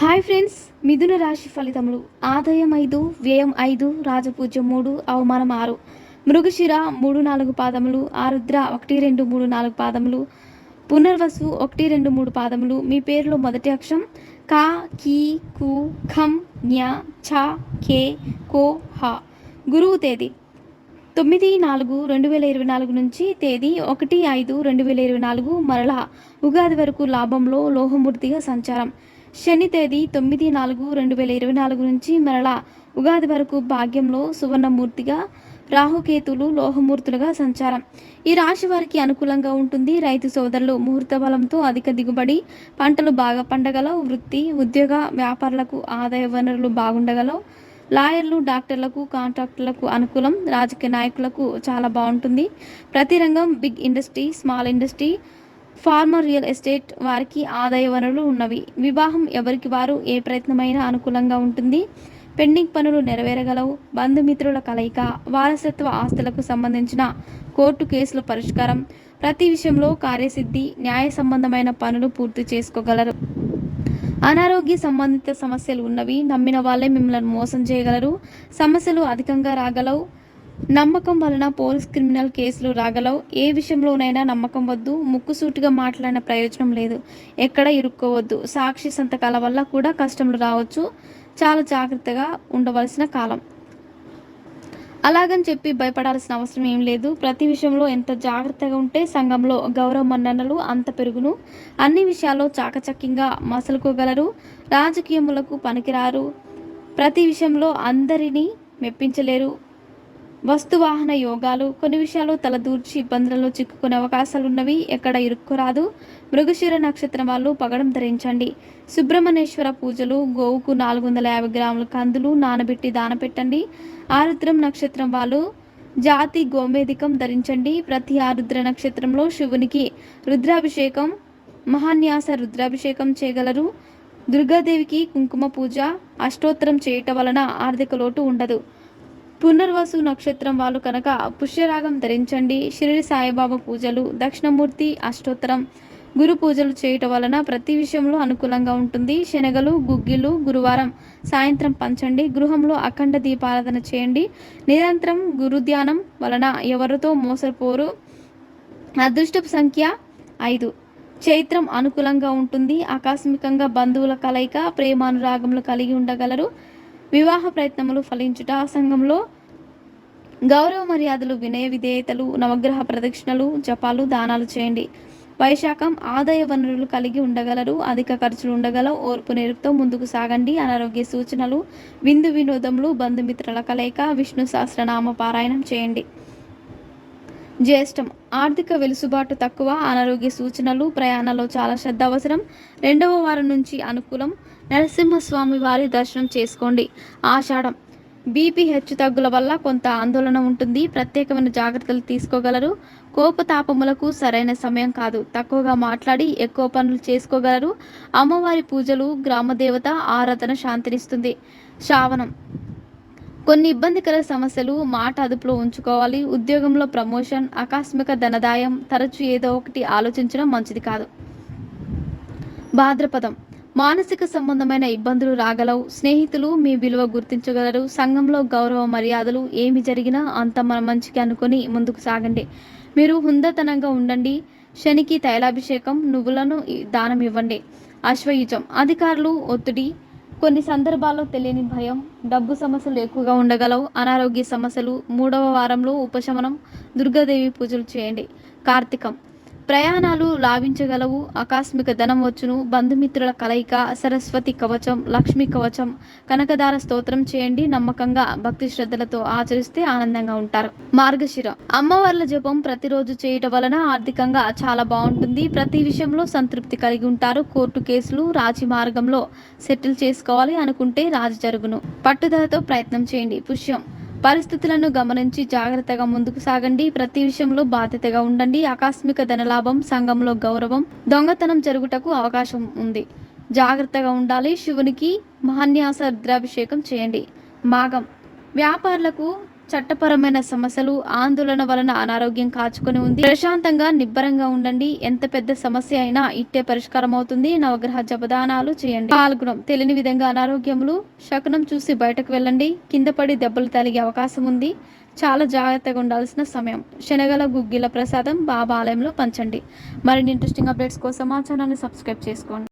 Hi friends మిథున రాశి ఫలితములు. ఆదాయం ఐదు వ్యయం ఐదు రాజపూజ్యం మూడు అవమానం ఆరు. మృగశిర మూడు నాలుగు పాదములు. ఆరుద్ర ఒకటి రెండు మూడు నాలుగు పాదములు. పునర్వసు ఒకటి రెండు మూడు పాదములు. మీ పేరులో మొదటి అక్షరం. కా కీ కు ఖం న్యా ఛ కే కో హ. గురువు తేదీ. తొమ్మిది నాలుగు రెండు వేల ఇరవై నాలుగు నుంచి తేదీ ఒకటి ఐదు రెండు వేల ఇరవై నాలుగు మరలా. ఉగాది వరకు లాభంలో లోహమూర్తిగా సంచారం. శని తేదీ తొమ్మిది నాలుగు రెండు వేల ఇరవై నాలుగు నుంచి మరలా ఉగాది వరకు భాగ్యంలో సువర్ణమూర్తిగా రాహుకేతులు లోహమూర్తులుగా సంచారం. ఈ రాశి వారికి అనుకూలంగా ఉంటుంది. రైతు సోదరులు ముహూర్త బలంతో అధిక దిగుబడి పంటలు బాగా పండగలవు వృత్తి ఉద్యోగ వ్యాపారులకు ఆదాయ వనరులు బాగుండగలవు లాయర్లు డాక్టర్లకు కాంట్రాక్టర్లకు అనుకూలం రాజకీయ నాయకులకు చాలా బాగుంటుంది. ప్రతి రంగం big industry small industry farmer real estate వారికి ఆదాయ వనరులు ఉన్నవి. వివాహం ఎవరికి వారు ఏ ప్రయత్నమైనా అనుకూలంగా ఉంటుంది. పెండింగ్ పనులు నెరవేరగలవు. బంధుమిత్రుల కలయిక వారసత్వ ఆస్తులకు సంబంధించిన కోర్టు కేసుల పరిష్కారం ప్రతి విషయంలో కార్యసిద్ధి న్యాయ సంబంధమైన పనులు పూర్తి చేసుకోగలరు. అనారోగ్య సంబంధిత సమస్యలు ఉన్నవి. నమ్మిన వాళ్ళే మిమ్మల్ని మోసం చేయగలరు. సమస్యలు అధికంగా రాగలవు. నమ్మకం వలన పోలీస్ క్రిమినల్ కేసులు రాగలవు. ఏ విషయంలోనైనా నమ్మకం వద్దు. ముక్కుసూటిగా మాట్లాడిన ప్రయోజనం లేదు. ఎక్కడ ఇరుక్కోవద్దు. సాక్షి సంతకాల వల్ల కూడా కష్టములు రావచ్చు. చాలా జాగ్రత్తగా ఉండవలసిన కాలం. అలాగని చెప్పి భయపడాల్సిన అవసరం ఏం లేదు. ప్రతి విషయంలో ఎంత జాగ్రత్తగా ఉంటే సంఘంలో గౌరవ మన్ననలు అంత పెరుగును. అన్ని విషయాల్లో చాకచక్యంగా మసలుకోగలరు. రాజకీయములకు పనికిరారు. ప్రతి విషయంలో అందరినీ మెప్పించలేరు. వస్తువాహన యోగాలు కొన్ని విషయాలు తలదూర్చి ఇబ్బందులలో చిక్కుకునే అవకాశాలు ఉన్నవి ఎక్కడ ఇరుక్కురాదు. మృగశిర నక్షత్రం వాళ్ళు పగడం ధరించండి. సుబ్రహ్మణ్యేశ్వర పూజలు గోవుకు నాలుగు వందల యాభై గ్రాముల కందులు నానబెట్టి దానపెట్టండి ఆరుద్రం నక్షత్రం వాళ్ళు జాతి గోమేధికం ధరించండి. ప్రతి ఆరుద్ర నక్షత్రంలో శివునికి రుద్రాభిషేకం మహాన్యాస రుద్రాభిషేకం చేయగలరు. దుర్గాదేవికి కుంకుమ పూజ అష్టోత్తరం చేయటం వలన ఆర్థిక లోటు ఉండదు. పునర్వసు నక్షత్రం వాళ్ళు కనుక పుష్యరాగం ధరించండి. షిరిడి సాయిబాబా పూజలు దక్షిణమూర్తి అష్టోత్తరం గురు పూజలు చేయటం వలన ప్రతి విషయంలో అనుకూలంగా ఉంటుంది. శనగలు గుగ్గిలు గురువారం సాయంత్రం పంచండి. గృహంలో అఖండ దీపారాధన చేయండి. నిరంతరం గురు ధ్యానం వలన ఎవరితో మోసపోరు. అదృష్టపు సంఖ్య ఐదు. చైత్రం అనుకూలంగా ఉంటుంది. ఆకస్మికంగా బంధువుల కలయిక ప్రేమానురాగములు కలిగి ఉండగలరు. వివాహ ప్రయత్నములు ఫలించుట సంఘంలో గౌరవ మర్యాదలు వినయ విధేయతలు నవగ్రహ ప్రదక్షిణలు జపాలు దానాలు చేయండి. వైశాఖం ఆదాయ వనరులు కలిగి ఉండగలరు అధిక ఖర్చులు ఉండగల ఓర్పు నేర్పుతో ముందుకు సాగండి. అనారోగ్య సూచనలు విందు వినోదములు బంధుమిత్రుల కలయిక విష్ణు సహస్రనామ పారాయణం చేయండి. జ్యేష్టం. ఆర్థిక వెలుసుబాటు తక్కువ అనారోగ్య సూచనలు ప్రయాణాల్లో చాలా శ్రద్ధ అవసరం. రెండవ వారం నుంచి అనుకూలం. నరసింహస్వామి వారి దర్శనం చేసుకోండి. ఆషాఢం. బీపీ హెచ్చు తగ్గుల వల్ల కొంత ఆందోళన ఉంటుంది. ప్రత్యేకమైన జాగ్రత్తలు తీసుకోగలరు. కోపతాపములకు సరైన సమయం కాదు. తక్కువగా మాట్లాడి ఎక్కువ పనులు చేసుకోగలరు. అమ్మవారి పూజలు గ్రామదేవత ఆరాధన శాంతినిస్తుంది. శ్రావణం. కొన్ని ఇబ్బందికర సమస్యలు మాట అదుపులో ఉంచుకోవాలి. ఉద్యోగంలో ప్రమోషన్ ఆకస్మిక ధనదాయం తరచూ ఏదో ఒకటి ఆలోచించడం మంచిది కాదు. భాద్రపదం. మానసిక సంబంధమైన ఇబ్బందులు రాగలవు. స్నేహితులు మీ విలువ గుర్తించగలరు. సంఘంలో గౌరవ మర్యాదలు ఏమి జరిగినా అంత మన మంచికి అనుకొని ముందుకు సాగండి. మీరు హుందతనంగా ఉండండి. శనికి తైలాభిషేకం నువ్వులను దానం ఇవ్వండి. అశ్వయుజం. అధికారులు ఒత్తిడి కొన్ని సందర్భాల్లో తెలియని భయం డబ్బు సమస్యలు ఎక్కువగా ఉండగలవు అనారోగ్య సమస్యలు మూడవ వారంలో ఉపశమనం దుర్గాదేవి పూజలు చేయండి. కార్తీకం ప్రయాణాలు లాభించగలవు. ఆకస్మిక ధనం వచ్చును. బంధుమిత్రుల కలయిక సరస్వతి కవచం లక్ష్మీ కవచం కనకదార స్తోత్రం చేయండి. నమ్మకంగా భక్తి శ్రద్ధలతో ఆచరిస్తే ఆనందంగా ఉంటారు. మార్గశిర. అమ్మవార్ల జపం ప్రతిరోజు చేయటం వలన ఆర్థికంగా చాలా బాగుంటుంది. ప్రతి విషయంలో సంతృప్తి కలిగి ఉంటారు. కోర్టు కేసులు రాజీ మార్గంలో సెటిల్ చేసుకోవాలి అనుకుంటే రాజు జరుగును. పట్టుదలతో ప్రయత్నం చేయండి. పుష్యం. పరిస్థితులను గమనించి జాగ్రత్తగా ముందుకు సాగండి. ప్రతి విషయంలో బాధ్యతగా ఉండండి. ఆకస్మిక ధనలాభం సంఘంలో గౌరవం దొంగతనం జరుగుటకు అవకాశం ఉంది. జాగ్రత్తగా ఉండాలి. శివునికి మహాన్యాస రుద్రాభిషేకం చేయండి. మాగం వ్యాపారులకు చట్టపరమైన సమస్యలు ఆందోళన వలన అనారోగ్యం కాచుకొని ఉంది. ప్రశాంతంగా నిబ్బరంగా ఉండండి. ఎంత పెద్ద సమస్య అయినా ఇట్టే పరిష్కారం అవుతుంది. నవగ్రహ జపదానాలు చేయండి. పాల్గొనం. తెలియని విధంగా అనారోగ్యములు శకునం చూసి బయటకు వెళ్ళండి. కింద పడి దెబ్బలు తలిగే అవకాశం ఉంది. చాలా జాగ్రత్తగా ఉండాల్సిన సమయం. శనగల గుగ్గిల ప్రసాదం బాబా ఆలయంలో పంచండి. మరిన్ని ఇంట్రెస్టింగ్ అప్డేట్స్ కోసం మా ఛానల్ని సబ్స్క్రైబ్ చేసుకోండి.